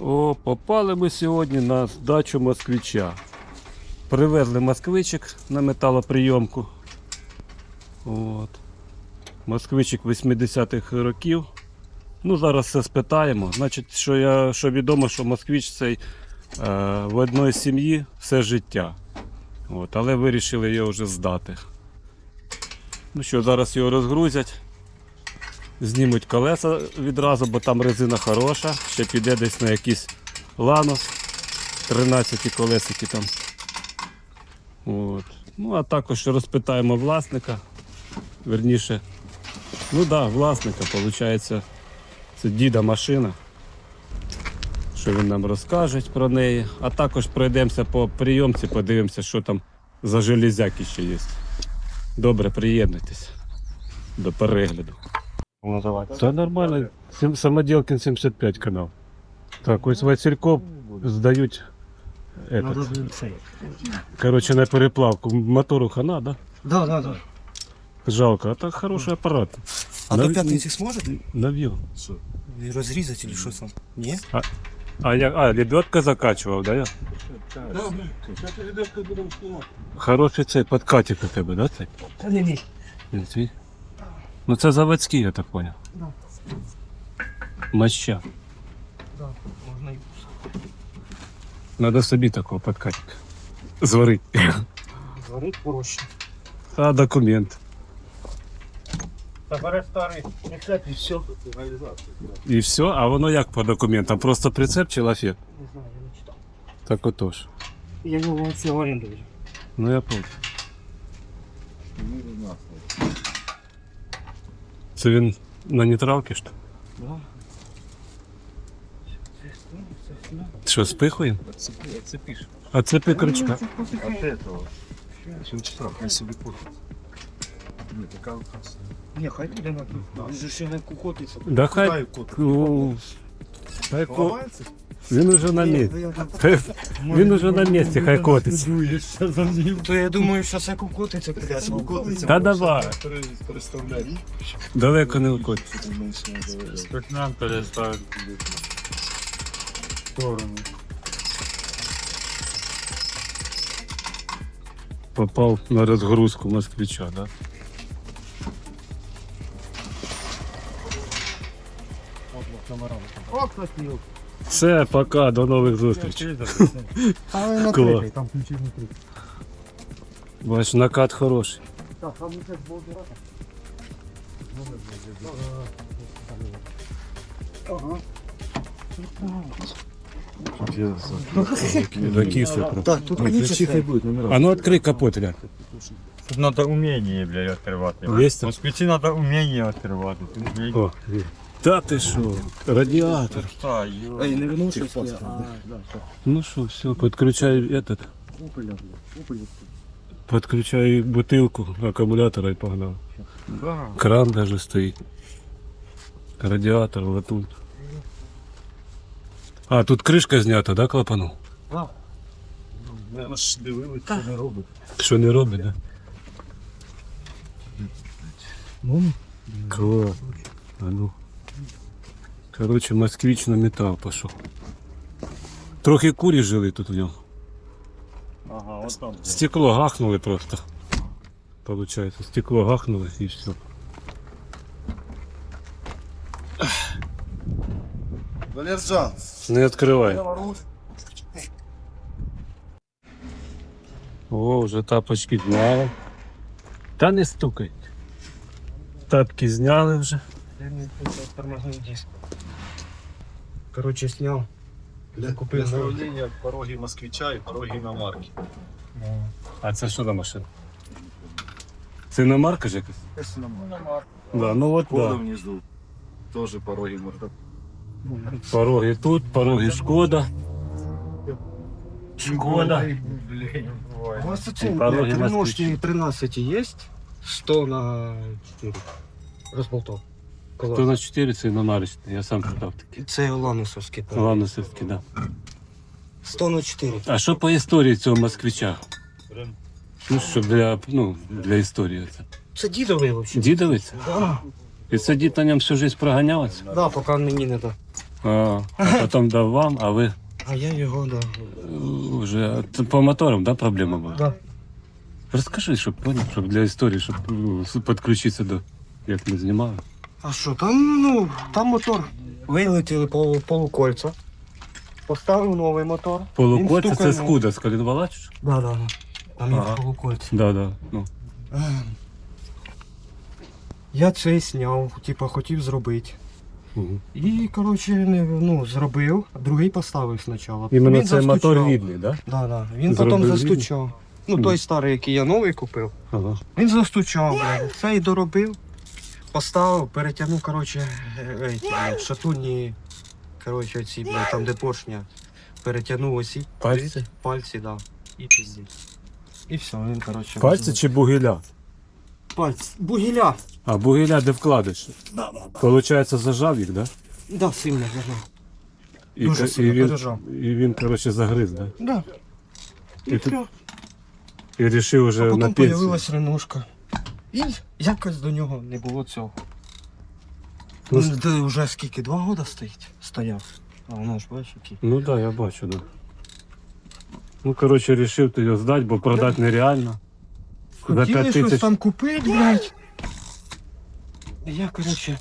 О, попали ми сьогодні на дачу москвича. Привезли москвичик на металоприйомку. От. Москвичик 80-х років. Ну, зараз все спитаємо. Значить, що, я, що відомо, що москвич цей е, в одної сім'ї все життя. От, але вирішили його вже здати. Ну що, зараз його розгрузять. Знімуть колеса відразу, бо там резина хороша. Ще піде десь на якийсь ланос. 13 колесики там. От. Ну, а також розпитаємо власника. Верніше, ну так, да, власника, виходить, це діда машина. Що він нам розкаже про неї. А також пройдемося по прийомці, подивимося, що там за железяки ще є. Добре, приєднуйтесь до перегляду. Та нормально. Сім- Самоделкин 75 канал. Так, ось Васильков здають. Этот, короче, на переплавку. Мотору хана, да? Да, да, да. Жалко, а так хороший аппарат. А Нав- до пятницы сможет Нав'ю. разрезать или что там? Не? А, я, а, лебедка закачував, да? Я? Хороший цей подкатик у тебе, да? Цей? Да не, не. Він твій? Ну це заводський, я так понял. Да. Моща. Да, можно и... Надо собі такого подкатика. Зварити. Говорить проще. А документ. Товары старые, не и все. І все, а воно як по документам? Просто прицеп чи лафет? Не знаю, я не читал. Так отож. Я вообще в аренду взял. Ну я понял. Це він на нейтралці що? Да. Що, спихуємо? А це крючка. От этого. Я себе купил. Не, такая вот Не, хай туда надо. Он же еще на кукотится. Да хай. Куда кот? Ну, хай ко- Ломается? Він уже на місці. Він уже на місці, хай котиться. То я думаю, сейчас я кукотится. блядь. Кот Та давай. Далеко не котиться. Спектнам переставить сторону. Попав на розгрузку москвича, да? О, кто пил. Все, пока, до нових зустрічей. Клас. Там ключи внутри. Бач, накат хороший. Так, там сейчас был дурак. Ага. Закисли. просто. Так, тут коническая. будет номера. А ну відкрий капот, Ля. Тут надо умение, блядь, відкривати. Є там? Москвичі надо умение відкривати. Тут, блядь, О, та ти що? Радіатор. та, йо. Эй, не вернулся. А, да, всё. Ну що, все, підключай этот. Підключай бутилку акумулятора і погнав. Да. Кран даже стоїть. Радіатор, латунь. А, тут кришка знята, да, клапану? Ми ж дивились, що не робить. Що не робить, да? Ну, Клас. А ну. Короче, москвич на металл пошел. Трохи курі жили тут в ньому. Ага, от там. Стекло гахнули просто. Получается, стекло гахнуло и все. Валерджан. Не открывай. О, вже тапочки зняли. Та не стукай. Тапки зняли вже. тормозной диск. Короче, снял. Для, для новий. сравнения пороги москвича и пороги иномарки. А це що за машина? Це іномарка ж якась? Да, ну от Кода да. внизу. Тоже пороги можно. Пороги тут, пороги Шкода. Шкода. У вас тут И пороги три москвич. 13 есть? 100 на 4. Розболтов. Хто на 4 це іномарочний, я сам питав такі. Це ланусовський. там. Ладно, все-таки, да. 100 на 4. А що по історії цього москвича? Ну, щоб для, ну, для історії це. Це дідовий взагалі. Дідовець? Да. І це дід на ньому всю життя проганявся? да, поки мені не да. А, а потім дав вам, а ви А я його, да. е, вже це по моторам, да, проблема була? Да. Розкажи, щоб поняв, щоб для історії, щоб ну, підключитися до як ми знімали. А що, там, ну, там мотор. Вилетіли полу, полукольця. Поставив новий мотор. Полукольце це скуда з колінвала чи що? Да, да. Там Ага. є полукольця. Да, да. Ну. Ем. Я цей зняв, типа хотів зробити. І, коротше, не, ну, зробив, а другий поставив спочатку. Іменно Він цей мотор застучав. рідний, да? Да, да. Він Зробив потім рідний? застучав. Ну, той старий, який я новий купив. Ага. Він застучав, блядь. Цей доробив, поставив, перетягнув, коротше, е, е, шатунні, коротше, ці, блядь, там де поршня. Перетягнув осі. Пальці? Пальці, да. І піздець. І все, він, коротше. Пальці чи бугеля? Пальці. Бугіля. А бугеля де вкладиш? Да, да. Получається, зажав їх, да? Да, сильно зажав. І, Дуже ка- сильно і, він, пережав. і він, коротше, загриз, да? Да. І І все. І вирішив А вже на потім пенсію. появилась ренушка. І якось до нього не було цього. Ну, де вже скільки, два роки стоїть? Стояв. А воно ж бачиш який. Ну так, да, я бачу, да. Ну, коротше, вирішив ти його здати, бо продати нереально. За Хотіли 5 щось тисяч. там купити, блядь. І я, коротше,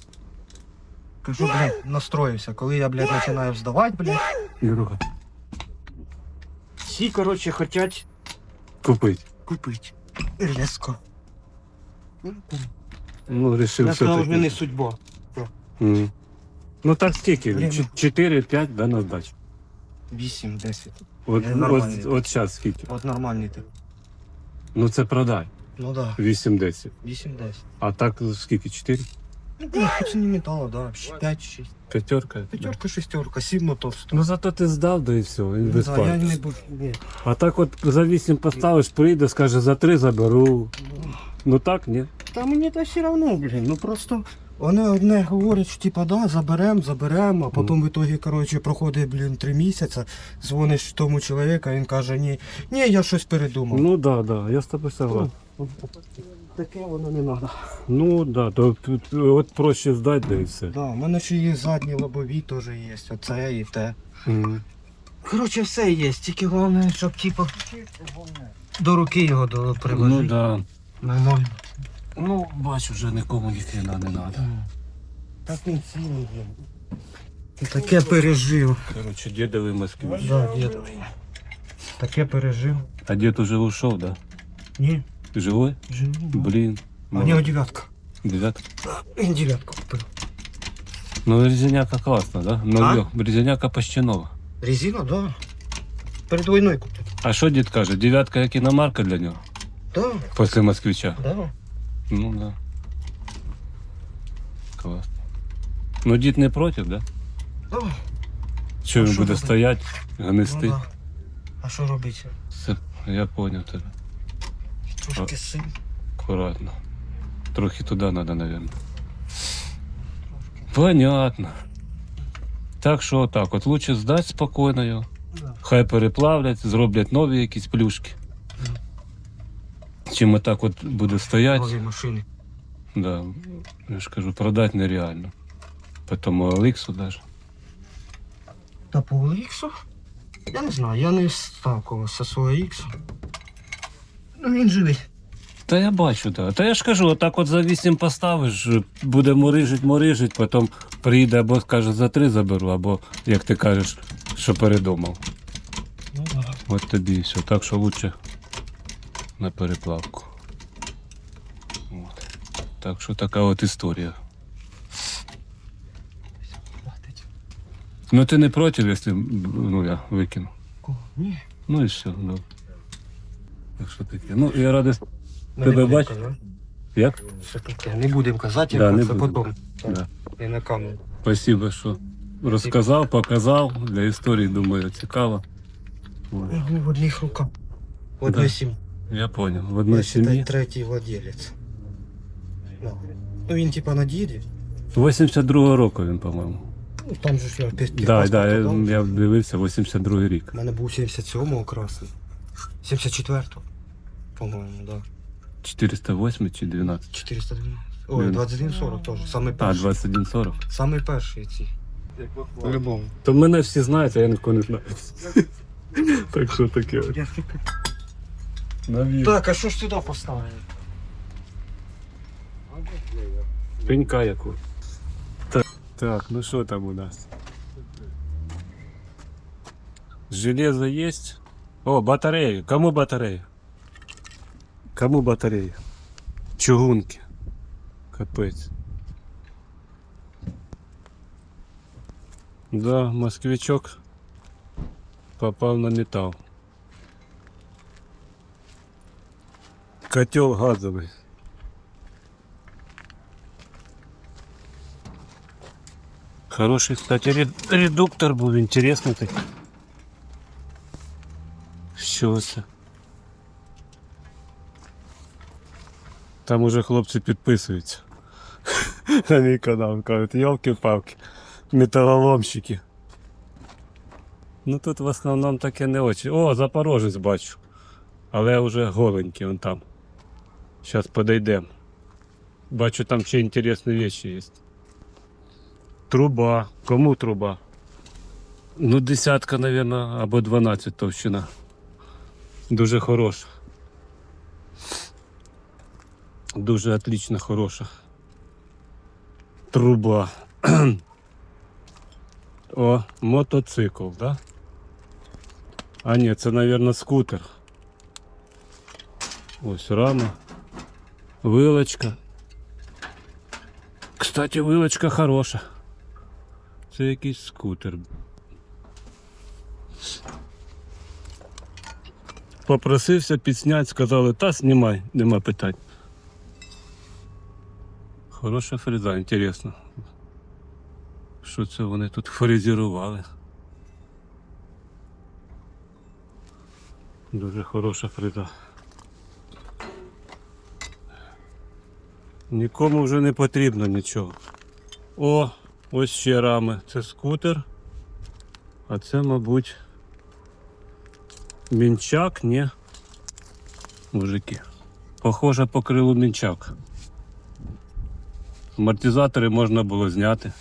кажу, блядь, настроївся. Коли я, блядь, починаю здавати, блядь, Юрка, всі, коротше, хочуть Купить. купити. Резко. Ну, вирішив Я все сказав, що не судьба. Мгм. Ну так скільки? Время. 4-5, да, на здачу. 8-10. От, Е, от, нормальний. от зараз скільки? От нормальний ти. Ну це продай. Ну да, 8-10. 8-10. А так скільки? 4? Ну, хоч і не металу, да. 5-6. П'ятерка? П'ятерка, шестерка, сім мотор стоїть. Ну зато ти здав, да і все, він без да, я не буду. Ні. А так от за 8 поставиш, прийде, скаже, за 3 заберу. Ну так, ні. Та мені то все одно, блін. Ну просто вони одне говорять, що типа да, заберем, заберем, а потім в ітогі, коротше, проходить, блін, три місяці, дзвониш тому чоловіку, він каже, ні, ні, я щось передумав. Ну да, да, я з тобою согласен. Таке воно не треба. Ну да, то тут, от проще здати, да і все. Да, у мене ще є задні лобові теж є, оце і те. Мгм. Коротше, все є, тільки головне, щоб типу до руки його до Ну приложити. да. Нормально. Ну, бачу, вже нікому ніхрена не треба. Так він цілий, блін. Ти Таке пережив. Коротше, дідовий москвич. Да, дідовий. Таке пережив. А дід уже ушов, да? Ні, Живой? живий. Блін. У нього дев'ятка. Дев'ятка. Він дев'ятку купив. Ну, резиняка класна, да? Ну, А? йо, резиняка почти нова. Резина, да. Перед війною купив. А що дід каже? Дев'ятка як іномарка для нього? Да, Після москвича. да. Ну да. Класно. Ну дід не проти, да? да. Що А він що буде робити? стояти, Ну, гнисти? да. А що робити? Все, я поняв тебе. Трошки син. Аккуратно. Трохи туди треба, мабуть. Понятно. Так що отак, от лучше здати спокійно його. Да. Хай переплавлять, зроблять нові якісь плюшки. Чим отак от буде стояти, машини. да, я ж кажу, продати нереально. Потім Олексу даже. Та по OLX? Я не знаю, я не сталкувався з OLX. Ну він живий. Та я бачу, так. Та я ж кажу, отак от за 8 поставиш, буде морижить, морижить, потім приїде або скаже за 3 заберу, або, як ти кажеш, що передумав. Ну да. От тобі і все. Так що лучше на переплавку. От. Так що така от історія. Ну ти не проти, якщо ну, я викину. Ні. Ну і все, ну. Так що таке. Ну, я радий. Ми Тебе не будемо бач- казати. Як? Таке? Не будемо казати, Да, не це будемо. потім. Да. І на камеру. Спасибо, що розказав, показав. Для історії, думаю, цікаво. Ну, В одних руках. Да. одній сім'ї. Я понял. В Я одній сім'ї. третій владелець. Да. Ну він типа на діді. 82-го року він, по-моєму. Ну там же ж я під Так, да, я, я дивився 82-й рік. У мене був 77-го красний. 74-го. По-моєму, да. 408 чи 12? 412. Ой, 2140 теж. Саме А, перший. 2140. Саме перший ці. По-любому. То мене всі знають, а я нікого не знаю. Так що таке? Навіть. Так, а що ж туди поставили? Пенька яку. Так, так, ну що там у нас? Железо есть? О, батареи. Кому батареи? Кому батареи? Чугунки. Капець. Да, москвичок попав на металл. Котел газовый. Хороший, кстати, ред- редуктор був інтересний такий. Що це? Там уже хлопці підписуються. На мій канал. Кажуть, йолки-палки, металоломщики. Ну тут в основному таке не очі. О, Запорожець бачу. Але вже голенький он там. Зараз подойдемо. Бачу, там ще інтересні речі є. Труба. Кому труба? Ну, десятка, наверное, або 12 товщина. Дуже хороша. Дуже отлично хороша. Труба. О, мотоцикл, да? А ні, це, наверное, скутер. Ось рама. Вилочка. Кстати, вилочка хороша. Це якийсь скутер. Попросився підсняти, сказали, та знімай, нема питань. Хороша фреза, інтересно. Що це вони тут фрезерували? Дуже хороша фреза. Нікому вже не потрібно нічого. О, ось ще рами. Це скутер. А це, мабуть, мінчак, ні. Мужики. Похоже по крилу мінчак. Амортизатори можна було зняти.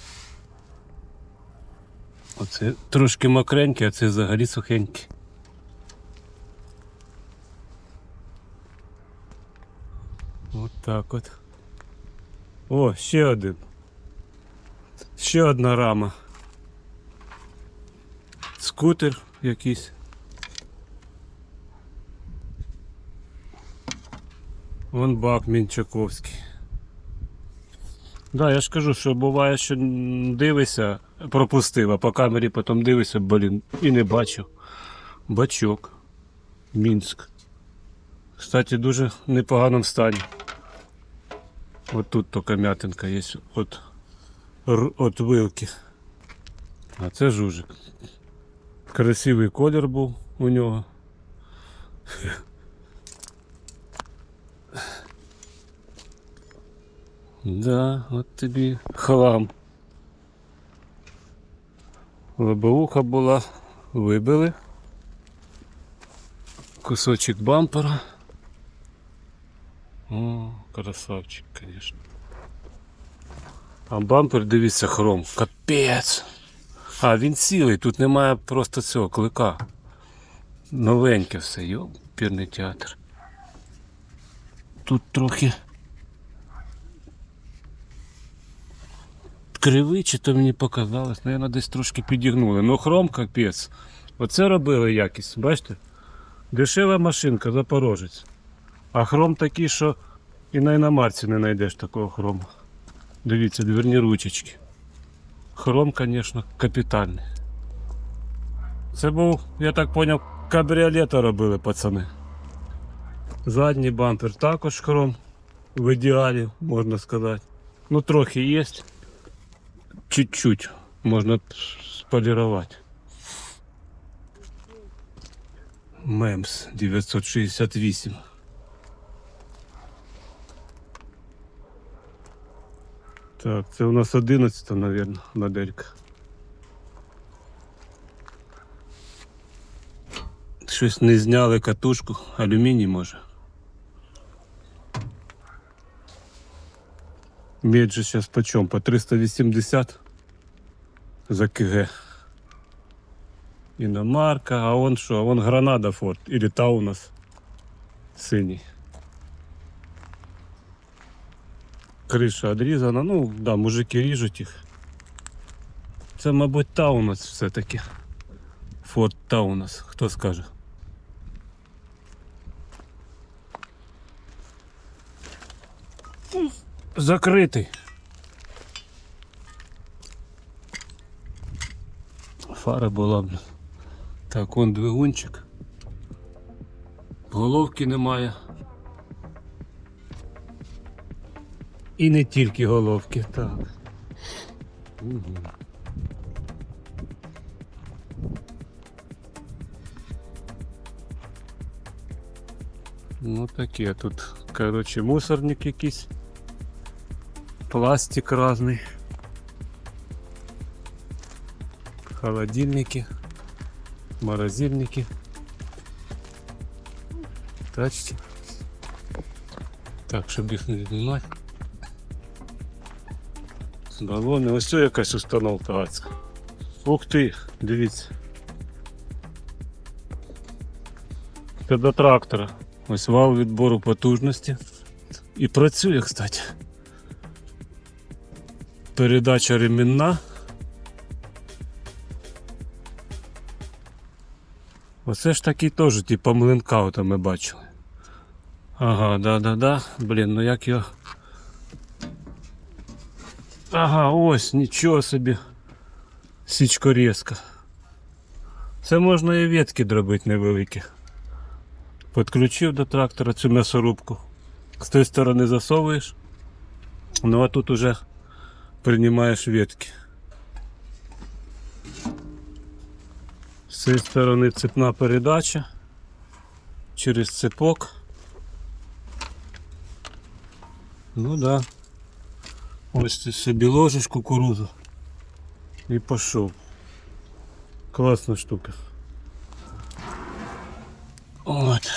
Оце трошки мокренький, а це взагалі сухенький. От так от. О, ще один. Ще одна рама. Скутер якийсь. Вон бак Мінчаковський. Да, я ж кажу, що буває, що м, дивишся, пропустив, а по камері потім дивишся, блін, і не бачу. Бачок. Мінськ. Кстати, дуже непоганому стані. От тут тільки м'ятинка є от, от вилки. А це жужик. Красивий колір був у нього. Да, от тобі хлам. Лобовуха була, вибили. Кусочек бампера. О, красавчик, конечно. А бампер, дивіться, хром. Капець. А, він цілий, тут немає просто цього клика. Новеньке все, йопірний театр. Тут трохи. Кривий, чи то мені показалось, Наверно, десь трошки підігнули. Ну хром капець. Оце робили якість, бачите? Дешева машинка, запорожець. А хром такий, що і на іномарці не знайдеш такого хрому. Дивіться, дверні ручечки. Хром, звісно, капітальний. Це був, я так зрозумів, кабріолета робили пацани. Задній бампер також хром. В ідеалі, можна сказати. Ну, трохи є. Чуть-чуть можна сполірувати. Мемс 968. Так, це у нас 11, мабуть, моделька. Щось не зняли катушку, алюміній може. Медь же сейчас почем? По 380. за КГ. Іномарка, а он що? А вон Гранада Форд. Или Таунас. Синій. Криша одрізана, ну да, мужики ріжуть їх. Це, мабуть, Таунас все-таки. Форд Таунас, хто скаже. Закритий. Фара була б. Так, он двигунчик. Головки немає. І не тільки головки, так. Ну таке тут, короче, мусорник якийсь. Пластик разный. Холодильники. Морозильники. Тачки. Так, щоб їх не знімати. Балони, ось це якась установка. Ух ти, дивіться. Це до трактора. Ось вал відбору потужності. І працює, кстати. Передача ремінна. Оце ж такий теж, типу млинка ото ми бачили. Ага, да-да-да. Блін, ну як його. Ага, ось, нічого собі. Січкорізка. Це можна і ветки дробити невеликі. Підключив до трактора цю м'ясорубку. З тої сторони засовуєш. Ну а тут уже приймаєш ветки. З цієї сторони цепна передача через цепок. Ну да. Ось ти собі ложиш кукурузу і пішов. Класна штука. От.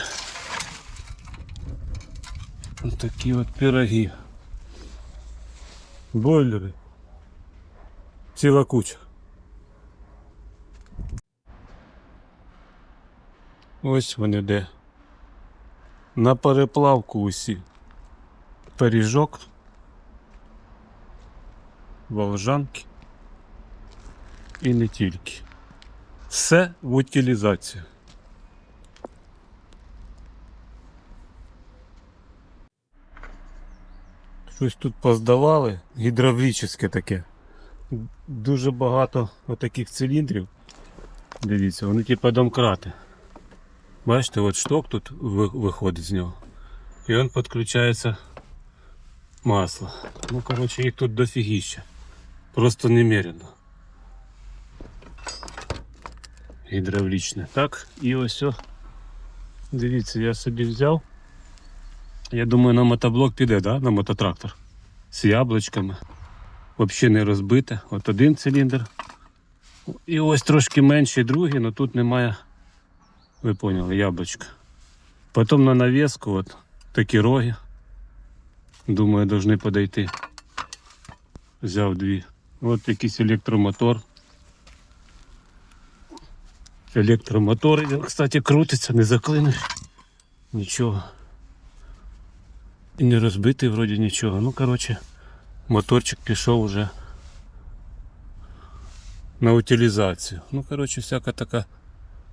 Ось такі от пироги. Бойлери. Ціла куча. Ось вони де. На переплавку усі. Пиріжок. Волжанки. І не тільки. Все в утилізацію. Щось тут поздавали, гідравлічне таке. Дуже багато отаких циліндрів. Дивіться, вони типу домкрати. Бачите, от шток тут виходить з нього. І він підключається масло. Ну, коротше, їх тут дофігіща. Просто немерено. Гідравлічне. Так, і ось. о. Дивіться, я собі взяв. Я думаю, на мотоблок піде, да? на мототрактор. З яблучками. Взагалі не розбите. От один циліндр. І ось трошки менший другий, але тут немає, ви поняли, яблучка. Потім на навіску от такі роги. Думаю, повинні подойти. Взяв дві. От якийсь електромотор. Електромотор, він, кстати, крутиться, не заклиниш. Нічого. І не розбитий вроді нічого. Ну, коротше, моторчик пішов уже на утилізацію. Ну, коротше, всяка така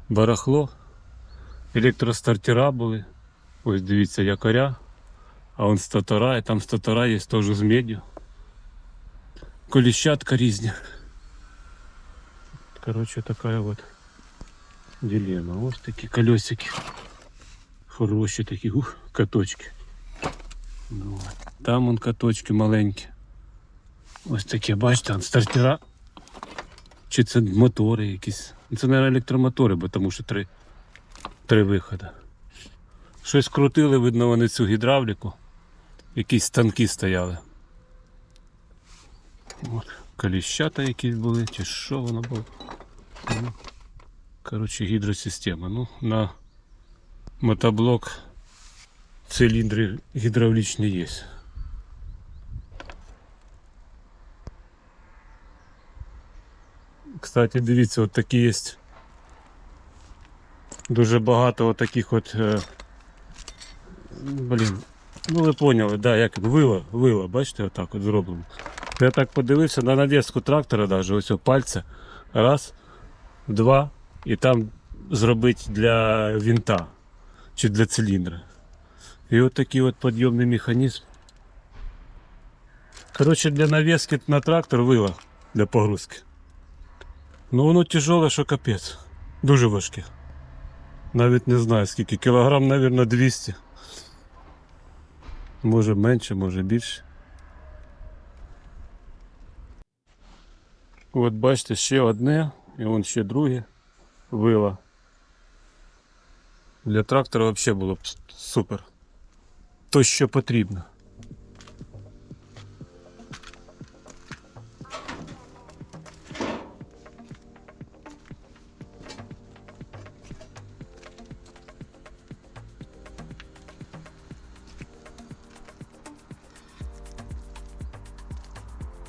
барахло. Електростартера були. Ось дивіться, якоря. А он статора, і там статора є теж з медью. Коліщатка різні. Коротше, така от дилема. Ось такі колесики. Хороші такі, ух, каточки. Ну. Там он каточки маленькі. Ось такі, бачите, стартера. Чи це мотори якісь. Ну, Це, мабуть, електромотори, бо тому що три, три виходи. Щось крутили, видно, вони цю гідравліку. Якісь станки стояли. От, коліщата якісь були, чи що воно було. Ну, коротше, гідросистема. Ну, на мотоблок циліндри гідравлічні є. Кстати, дивіться, от такі є. Дуже багато от таких от. Е, блін. Ну ви поняли, да, як вила, вила, бачите, отак от зроблено. Я так подивився на навіску трактора, навіть ось о, пальця. Раз, два, і там зробити для винта чи для циліндра. І от такий от підйомний механізм. Коротше, для навіски на трактор вила для погрузки. Ну воно тяжеле, що капець. Дуже важке. Навіть не знаю скільки. Кілограм, мабуть, 200. Може менше, може більше. От бачите, ще одне, і вон ще друге вила. Для трактора взагалі було б супер. То, що потрібно.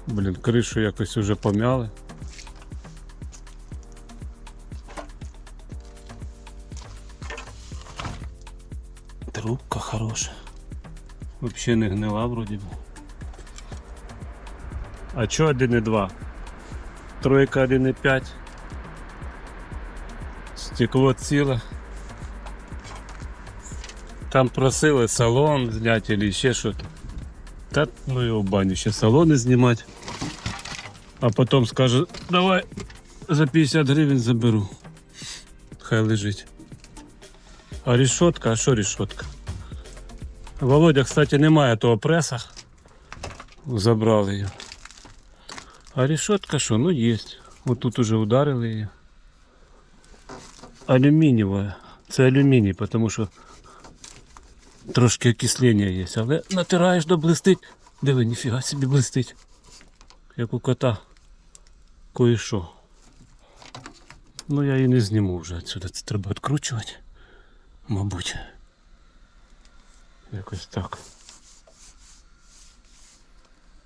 Блін, кришу якось уже помяли. Трубка хороша. Вообще не гнила вроді би. А чо 1,2? Тройка 1,5. Стекло ціле. Там просили салон зняти или ще щось. Та ну його баню ще салони знімати. А потім скаже, давай за 50 гривень заберу. Хай лежить. А рішотка, а що рішотка? Володя, кстати, немає того преса. Забрали її. А рішотка що? Ну є. От тут уже ударили її. Алюмінієва. Це алюміній, тому що трошки окислення є, але натираєш до блистить. Диви, ніфіга собі блистить. Як у кота. Кое-що. Ну я її не зніму вже відсюди, Це треба відкручувати. Мабуть. Якось так.